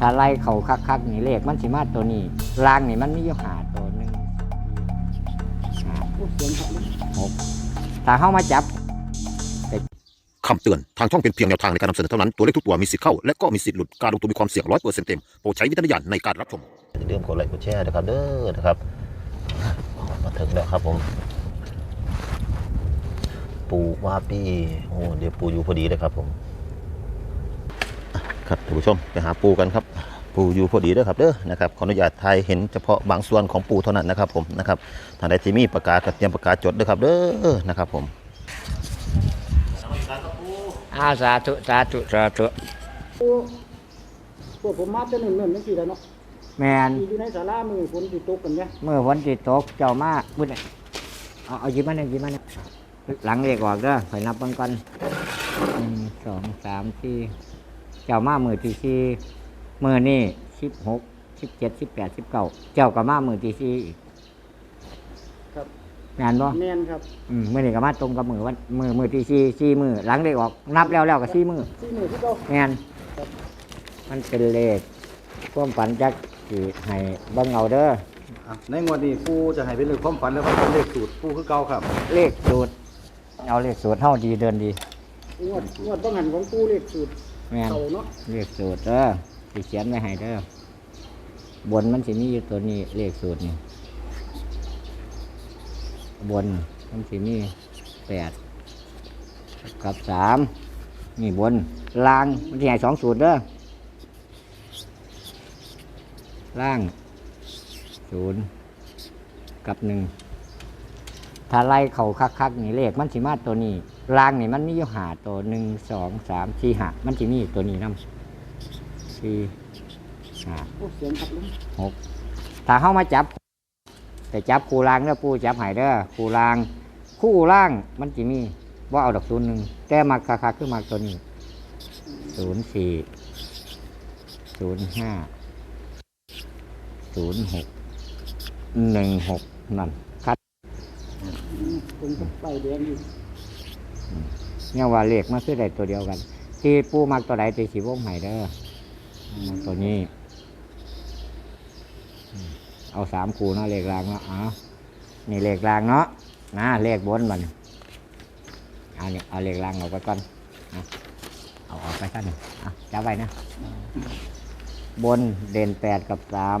ถ้าไล่เขาคักๆนี่เลขมันสิมาตัวนี้ล่างนี่มันมีอยู่หาตัวหนึ่งห้าโอ้เสียงครับหกถ้าเข้ามาจับคำเตือน ทางช่องเป็นเพียงแนวทางในการนำเสนอเท่านั้น ตัวเลขทุกตัวมีสิทธิ์เข้า และก็มีสิทธิ์หลุด การลงทุนมีความเสี่ยงร้อยเปอร์เซ็นต์เต็ม โปรดใช้วิจารณญาณในการรับชมอย่าลืมกดไลค์กดแชร์นะครับเด้อนะครับ มาถึงแล้วครับผม ปูว่าปีโอ้เดี๋ยวปูอยู่พอดีเลยครับผมอะ ครับท่านผู้ชมไปหาปูกันครับ ปูอยู่พอดีเด้อครับเด้อนะครับขออนุญาตถ่ายเห็นเฉพาะบางส่วนของปูเท่านั้นนะครับผมนะครับทางใดที่มีประกาศก็เตรียมประกาศจดเด้อครับเด้อนะครับผมอาสาธุสาธุสาธุปูพวกผมมาจะหนึ่งหนึ่งจังสี่แล้วเนาะแมนอยู่ในศาลามือฝนติดตกกันเนี่ยเมื่อฝนติดตกเจ้ามาบุญเอาเอาหยิบมาเนี่ยหยิบมาเนี่ยหลังเลขออกเด้อคอยนับเบิ่งก่อนหนึ่งสองสามสี่ เจ้ามามือที่สี่มือนี่สิบหกสิบเจ็ดสิบแปดสิบเก้าเจ้าก็มามือที่สี่อีกครับแมนบ่แมนครับอืมมือนี่ก็มาตรงกับมือวันมือมือที่สี่สี่มือหลังเลขออก นับแล้วแล้วก็สี่มือสี่มือที่เราแมนมันเป็นเลขความฝันจักสิให้เบิ่งเอาเด้ออะในงวดนี้ปูจะให้เป็นเลขความฝันแล้วก็เป็นเลขสูตรปูคือเก่าครับเลขสูตร เอาเลขสูตรเท่าดีเดินดี งวดงวดต้องหันของปูเลขสูตร แม่นเก่าเนาะเลขสูตรเด้อสิเขียนไว้ให้เด้อบนมันสิมีอยู่ตัวนี้เลขสูตรนี่บนมันสิมีแปดกับสามนี่บนล่างมันสิให้สองสูตรเด้อล่างศูนย์กับหนึ่ง ถ้าไล่เขาคักๆนี่เลขมันสิมาตัวนี้ล่างนี่มันมีอยู่หาตัวหนึ่งสองสามสี่หามันสิมีตัวนี้น้ำสี่ห้าโอ้เสียงครับลุงหกถ้าเข้ามาจับ แต่จับคูล่างเด้อปูจับหายเด้อคูล่าง คู่ล่างมันจะมีว่าเอาดอกศูนย์หนึ่งแต่มาคาคาคือมาตัวนี้ศูนย์สี่ศูนย์ห้าศูนย์หกหนึ่งหกนั่น ผมกับใบแดงอยู่เนี่ยว่าเลขมาคือได้ตัวเดียวกัน ที่ปูมักตัวใดตีสีวงใหายเด้อมักตัวนี้ เอาสามคูเนาะเลขรางเนาะอ๋อนี่เลขรางเนาะนะเลขบนมันเอาเนี่ยเอาเลขรางออกไปก่อนเอาออกไปกันอะจับไว้นะ บนเด่นแปดกับสาม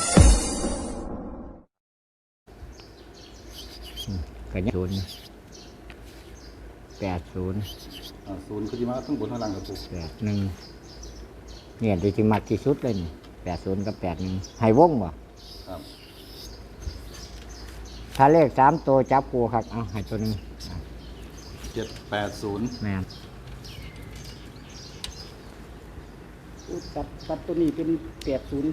กันศูนย์แปดศูนย์อ่าศูนย์คือที่มาทั้งบนทั้งล่างครับปูแปดหนึ่งเนี่ยดีที่มักที่สุดเลยนี่แปดศูนย์กับแปดหนึ่งให้วงบ่ครับถ้าเลขสามตัวจับกูครับเอาให้ตัวหนึ่งอะเจ็ดแปดศูนย์แม่นปูตัดตัดตัวนี้เป็นแปดศูนย์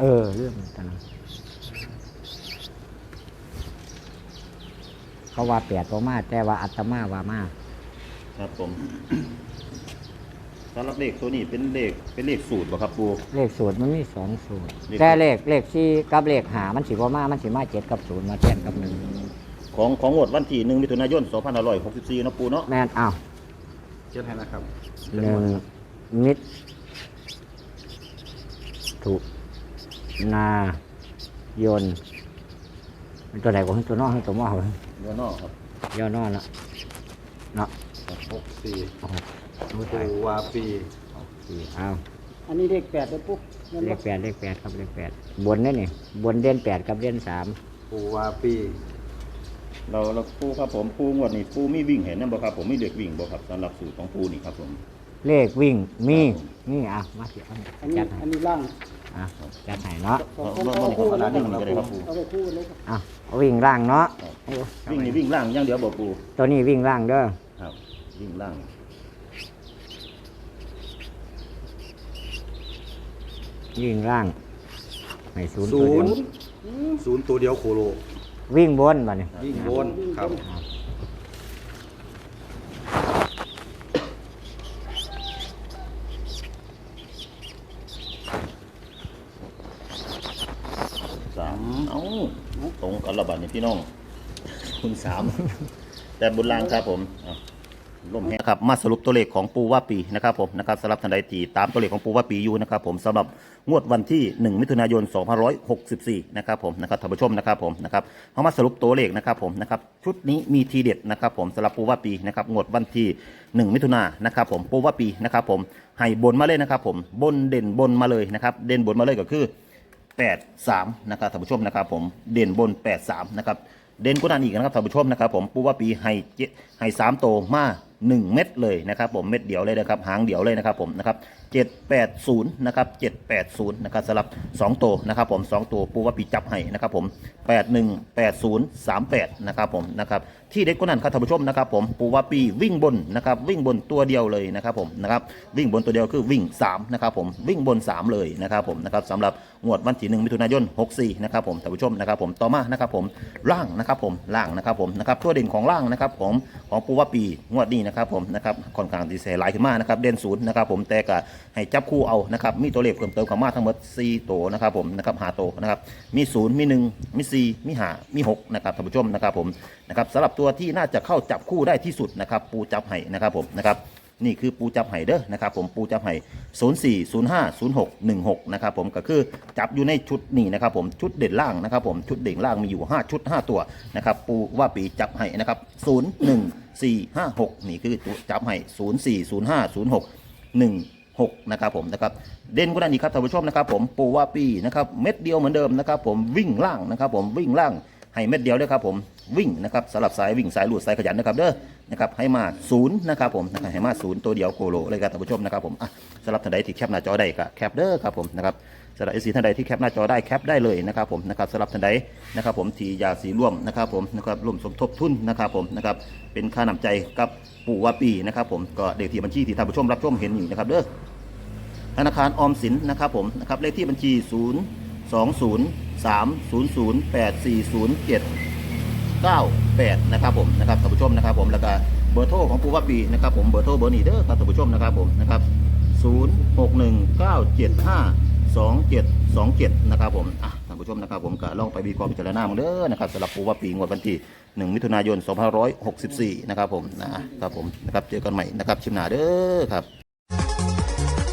เออเรื่องตอนนั้ เขาว่าแปดตัวมาแต่ว่าอัตมาว่ามาครับผมสำหรับเลขตัวนี้เป็นเลขเป็นเลขสูตรบ่ครับปูเลขสูตรมันมีสองสูตรเลขแต่เลขเลขสี่กับเลขหามันสิบ่มามันสิมาเจ็ดกับศูนย์มาแทนกับหนึ่งของของงวดวันที่หนึ่งมิถุนายน2564เนาะปูเนาะแม่นอ้าวเจ็ดให้นะครับหนึ่งมิตรถุนายนเป็นตัวไหนของตัวนอกให้ตัวมอ เหรอเดี๋ยวนอกครับย่อนอกละเนาะหกสี่โอ้โหปูวาปีสี่เอาอันนี้เลขแปดเลยปุ๊บนั่นเลบ่ขแปดเลขแปดครับเลขแปดบนนี่นี่บนเด่นแปดกับเด่นสามปูวาปีเราเราปูครับผมปูงวดนี้ปูมีวิ่งเห็นนั่นบ่ครับผมมีเลขวิ่งบ่ครับสำหรับสูตรของปูนี่ครับผม เลขวิ่งมีครับผมนี่อะมาสิเอาอันนี้จัดให้อันนี้ล่าง อะจะไหนเนาะบ่บ่บ่าดเนเอาะวิ่งร่างเนาะวิ่งนี่วิ่งล่างยังเดี๋ยวบ่ปูตัวนี้วิ่งร่างเด้อครับ วิ่งร่างวิ่งล่างให้ศูนย์ศูนย์ศูนย์ตัวเดียวโคโลวิ่งบนบ่เนี่ยวิ่งบนครับ เอาตรงกันระบาดนี่พี่น้องคุณสามแต่บุญลางครับผมลมแห้งครับมาสรุปตัวเลขของปูว่าปีนะครับผมนะครับสำหรับทันใดที่ตามตัวเลขของปูว่าปีอยู่นะครับผมสำหรับงวดวันที่ 1 มิถุนายน 2564 นะครับผมนะครับท่านผู้ชมนะครับผมนะครับเขามาสรุปตัวเลขนะครับผมนะครับชุดนี้มีทีเด็ดนะครับผมสำหรับปูว่าปีนะครับงวดวันที่ 1 มิถุนายนนะครับผมปูว่าปีนะครับผมให้บนมาเลยนะครับผมบนเด่นบนมาเลยนะครับเด่นบนมาเลยก็คือ 83นะครับท่านผู้ชมนะครับผมเด่นบน 83นะครับเด่นก็นันอีกนะครับท่านผู้ชมนะครับผมปูว่าปีให้เจให้สามโตมา1 เม็ดเลยนะครับผมเม็ดเดียวเลยนะครับหางเดียวเลยนะครับผมนะครับ780นะครับ780นะครับสำหรับ2โตนะครับผม2ตัวปูว่าปีจับให้นะครับผม81 80 38นะครับผมนะครับที่เด็ดกุนันครับท่านผู้ชมนะครับผมปูว่าปีวิ่งบนนะครับวิ่งบนตัวเดียวเลยนะครับผมนะครับวิ่งบนตัวเดียวคือวิ่ง3นะครับผมวิ่งบน 3 เลยนะครับผมนะครับสำหรับงวดวันที่1มิถุนายน64นะครับผมท่านผู้ชมนะครับผมต่อมานะครับผมล่างนะครับผมล่างนะครับผมนะครับตัวเด่นของล่างนะครับผมของปูว่าปีงวดนี้นะครับผมนะครับค่อนข้างดีเซลไลายขึ้นมากนะครับเด่นศูนย์นะครับผมแต่ก็ให้จับคู่เอานะครับมีตัวเลขเพิ่มเติมเข้ามาทั้งหมด4ตัวนะครับผมนะครับหาตัวนะครับมี0มี1มี4มีหามี6นะครับท่านผู้ชมนะครับผมนะครับสำหรับตัวที่น่าจะเข้าจับคู่ได้ที่สุดนะครับปูจับไห้นะครับผมนะครับ นี่คือปูจับไห้เด้อนะครับผมปูจับไห้04 05 06 16นะครับผมก็คือจับอยู่ในชุดนี้นะครับผมชุดเด่นล่างนะครับผมชุดเด่นล่างมีอยู่5ชุด5ตัวนะครับปูว่าปีจับไห้นะครับ0 1 4 5 6นี่คือจับไห้04 05 06 16นะครับผมนะครับเด่นกว่านั้นอีกครับท่านผู้ชมนะครับผมปูว่าปีนะครับเม็ดเดียวเหมือนเดิมนะครับผมวิ่งล่างนะครับผมวิ่งล่าง ให้เม็ดเดียวเลยครับผมวิ่งนะครับสลับสายวิ่งสายหลุดสายขยันนะครับเด้อนะครับให้มาศูนย์นะครับผมนะครับให้มาศูนย์ตัวเดียวโกโลเลยครับท่านผู้ชมนะครับผมอะสำหรับท่านใดที่แคปหน้าจอได้ก็แคปเด้อครับผมนะครับสำหรับเอซีท่านใดที่แคปหน้าจอได้แคปได้เลยนะครับผมนะครับสำหรับท่านใดนะครับผมที่อยากสีร่วมนะครับผมนะครับร่วมสมทบทุนนะครับผมนะครับเป็นค่านำใจกับปู่ว่าปีนะครับผมก็เลขที่บัญชีที่ท่านผู้ชมรับชมเห็นอยู่นะครับเด้อธนาคารออมสินนะครับผมนะครับเลขที่บัญชี 0 2 0 3 0 0 8 4 0 7 9 8 นะครับผมนะครับท่านผู้ชมนะครับผมแล้วก็เบอร์โทรของปูวับบีนะครับผมเบอร์โทรเบอร์นี้เด้อครับท่านผู้ชมนะครับผมนะครับ 0 6 1 9 7 5 2 7 2 7 นะครับผมอะท่านผู้ชมนะครับผมก็ลองไปวิเคราะห์พิจารณามาเด้อนะครับสำหรับปูวับบีงวดวันที่ 1 มิถุนายน 2564 นะครับผมนะครับผมนะครับเจอกันใหม่นะครับชิมหนาเด้อครับ